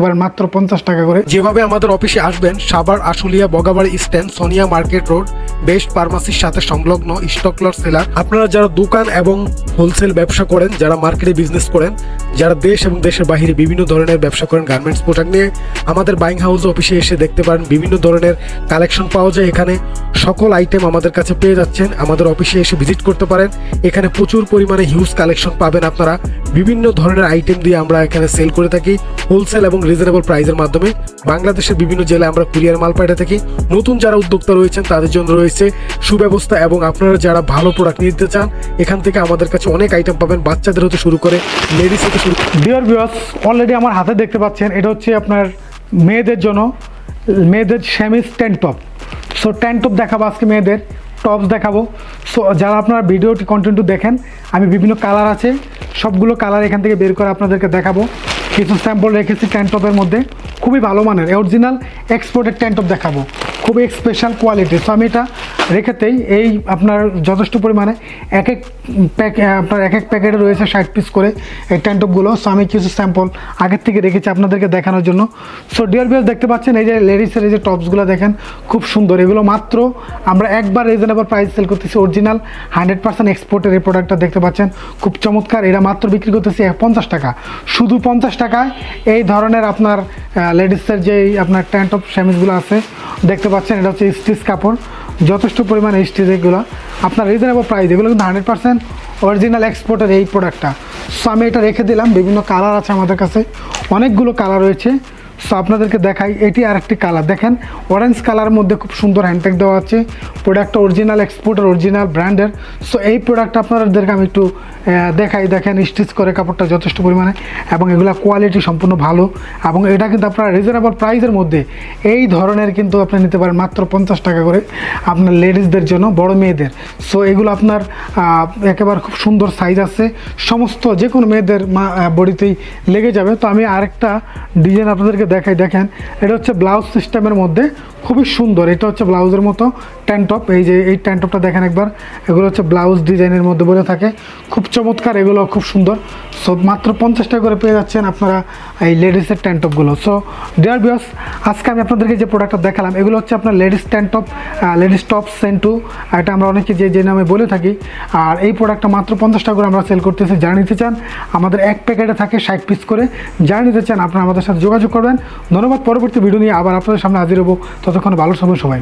এবার মাত্র পঞ্চাশ টাকা করে। যেভাবে আমাদের অফিসে আসবেন Savar Ashulia, Bagabari stand Sonia market road best ফার্মাসির সাথে সংলগ্ন স্টকলার সেলার। আপনারা যারা দোকান এবং হোলসেল ব্যবসা করেন, যারা মার্কেটে বিজনেস করেন যারা দেশ এবং দেশের বাইরে বিভিন্ন ধরনের ব্যবসা করেন গার্মেন্টস পোশাক নিয়ে, আমাদের বাইং হাউস অফিসে এসে দেখতে পারেন বিভিন্ন ধরনের কালেকশন পাওয়া যায় এখানে। সকল আইটেম আমাদের কাছে পেয়ে যাচ্ছেন। আমাদের অফিসে এসে ভিজিট করতে পারেন। এখানে প্রচুর পরিমাণে হিউজ কালেকশন পাবেন আপনারা। বিভিন্ন ধরনের আইটেম দিয়ে আমরা এখানে সেল করে থাকি। হোলসেল এবং রিজনেবল প্রাইসের মাধ্যমে। বাংলাদেশের বিভিন্ন জেলায় আমরা কুরিয়ার মাল পাঠিয়ে থাকি। নতুন যারা উদ্যোক্তা রয়েছেন, তাদের জন্য রয়েছে সুব্যবস্থা এবং আপনারা যারা ভালো প্রোডাক্ট নিতে চান, এখান থেকে আমাদের কাছে অনেক আইটেম পাবেন। বাচ্চাদের হতে শুরু করে লেডিস শুরু ডিয়ার ভিউয়ার্স অলরেডি আমার হাতে দেখতে পাচ্ছেন, এটা হচ্ছে আপনার মেয়েদের জন্য, মেয়েদের সেমি স্ট্যান্ড টপ সো ট্যান্ড টপ দেখাবো আজকে মেয়েদের টপস দেখাবো। সো যারা আপনারা ভিডিওটি কন্টেন্টু দেখেন, আমি বিভিন্ন কালার আছে, সবগুলো কালার এখান থেকে বের করে আপনাদেরকে দেখাবো। কিছু স্যাম্পল রেখেছি টপের মধ্যে, খুবই ভালো মানের অরিজিনাল এক্সপোর্টেড টপ দেখাবো। খুবই স্পেশাল কোয়ালিটি সো আমি এটা রেখেতেই এই আপনার যথেষ্ট পরিমাণে এক এক প্যাক আপনার এক এক প্যাকেটে রয়েছে ষাট পিস করে এই ট্যান্টপগুলো সো আমি কিছু স্যাম্পল আগের থেকে রেখেছি আপনাদেরকে দেখানোর জন্য। সো ডিয়ার বিয়ার দেখতে পাচ্ছেন এই যে লেডিসের এই যে টপসগুলো দেখেন, খুব সুন্দর। এগুলো মাত্র আমরা একবার রিজনেবল প্রাইস সেল করতেছি। অরিজিনাল হান্ড্রেড পার্সেন্ট এক্সপোর্টের এই প্রোডাক্টটা দেখতে পাচ্ছেন। খুব চমৎকার। এটা মাত্র বিক্রি করতেছি পঞ্চাশ টাকা। শুধু পঞ্চাশ টাকায় এই ধরনের আপনার লেডিসের যে আপনার ট্যান্টপ স্যামিজগুলো আছে, দেখতে পাচ্ছেন। এটা হচ্ছে স্টিচ কাপড়। যথেষ্ট পরিমাণে স্টিচ এগুলো আপনার রিজনেবল প্রাইস এগুলো কিন্তু হান্ড্রেড পার্সেন্ট অরিজিনাল এক্সপোর্টের এই প্রোডাক্টটা সো আমি এটা রেখে দিলাম, বিভিন্ন কালার আছে আমাদের কাছে, অনেকগুলো কালার রয়েছে। সো আপনাদেরকে দেখাই, এটি আরেকটি কালার দেখেন অরেঞ্জ কালারের মধ্যে খুব সুন্দর হ্যান্ডটেক দেওয়া আছে। প্রোডাক্টটা অরিজিনাল এক্সপোর্টের অরিজিনাল ব্র্যান্ডের সো এই প্রোডাক্টটা আপনাদেরকে আমি একটু দেখাই। দেখেন স্টিচ করে কাপড়টা যথেষ্ট পরিমাণে এবং এগুলা কোয়ালিটি সম্পূর্ণ ভালো। এবং এটা কিন্তু আপনার রিজনেবল প্রাইসের মধ্যে এই ধরনের কিন্তু আপনি নিতে পারেন মাত্র পঞ্চাশ টাকা করে আপনার লেডিসদের জন্য, বড় মেয়েদের। সো এগুলো আপনার একেবারে খুব সুন্দর সাইজ আছে। সমস্ত যে কোনো মেয়েদের বডিতেই লেগে যাবে। তো আমি আরেকটা ডিজাইন আপনাদেরকে দেখাই দেখেন। এটা হচ্ছে ব্লাউজ সিস্টেমের মধ্যে খুবই সুন্দর। এটা হচ্ছে ব্লাউজের মতো ট্যান্টপ এই যে এই ট্যান্টপটা দেখেন একবার। এগুলো হচ্ছে ব্লাউজ ডিজাইনের মধ্যে বলে থাকে। খুব চমৎকার, এগুলো খুব সুন্দর। সো মাত্র পঞ্চাশ টাকা করে পেয়ে যাচ্ছেন আপনারা এই লেডিসের ট্যান্টপগুলো সো ডিয়ার বিয়স আজকে আমি আপনাদেরকে যে প্রোডাক্টটা দেখালাম, এগুলো হচ্ছে আপনার ladies tank top ladies top Sentu এটা আমরা অনেকে যে যে নামে বলে থাকি। আর এই প্রোডাক্টটা মাত্র পঞ্চাশ টাকা করে আমরা সেল করতেছি। যারা নিতে চান, আমাদের এক প্যাকেটে থাকে ষাট পিস করে। যারা নিতে চান, আপনারা আমাদের সাথে যোগাযোগ করবেন। ধন্যবাদ, পরবর্তী ভিডিও নিয়ে আবার আপনাদের সামনে হাজির হব। ততক্ষণ ভালো সময় সবাই।